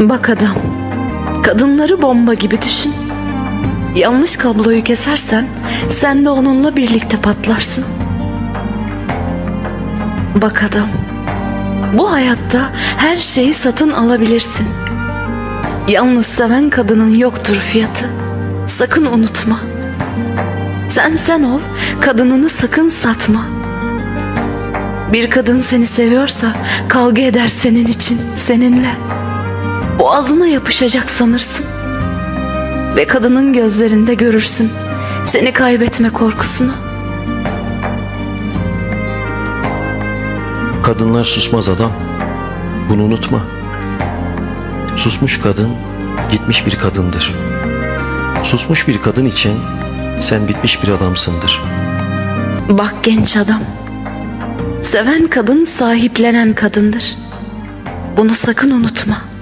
Bak adam, kadınları bomba gibi düşün. Yanlış kabloyu kesersen sen de onunla birlikte patlarsın. Bak adam, bu hayatta her şeyi satın alabilirsin. Yalnız seven kadının yoktur fiyatı. Sakın unutma. Sen sen ol, kadınını sakın satma. Bir kadın seni seviyorsa kavga eder senin için, seninle. Boğazına yapışacak sanırsın. Ve kadının gözlerinde görürsün seni kaybetme korkusunu. Kadınlar susmaz adam. Bunu unutma. Susmuş kadın gitmiş bir kadındır. Susmuş bir kadın için sen bitmiş bir adamsındır. Bak genç adam. Seven kadın sahiplenen kadındır. Bunu sakın unutma.